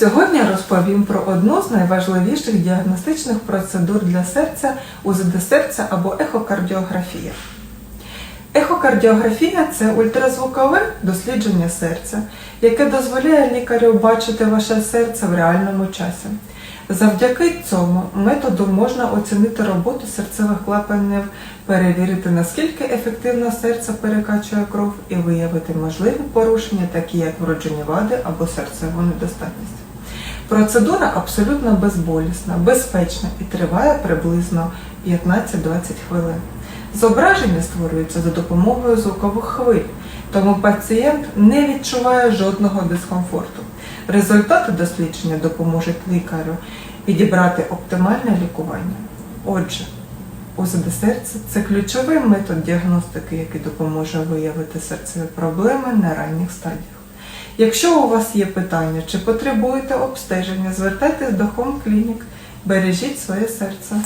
Сьогодні розповім про одну з найважливіших діагностичних процедур для серця УЗД серця або ехокардіографія. Ехокардіографія це ультразвукове дослідження серця, яке дозволяє лікарю бачити ваше серце в реальному часі. Завдяки цьому методу можна оцінити роботу серцевих клапанів, перевірити наскільки ефективно серце перекачує кров і виявити можливі порушення, такі як вроджені вади або серцеву недостатність. Процедура абсолютно безболісна, безпечна і триває приблизно 15-20 хвилин. Зображення створюється за допомогою звукових хвиль, тому пацієнт не відчуває жодного дискомфорту. Результати дослідження допоможуть лікарю підібрати оптимальне лікування. Отже, УЗД серця це ключовий метод діагностики, який допоможе виявити серцеві проблеми на ранніх стадіях. Якщо у вас є питання чи потребуєте обстеження, звертайтесь до Home Clinic, бережіть своє серце.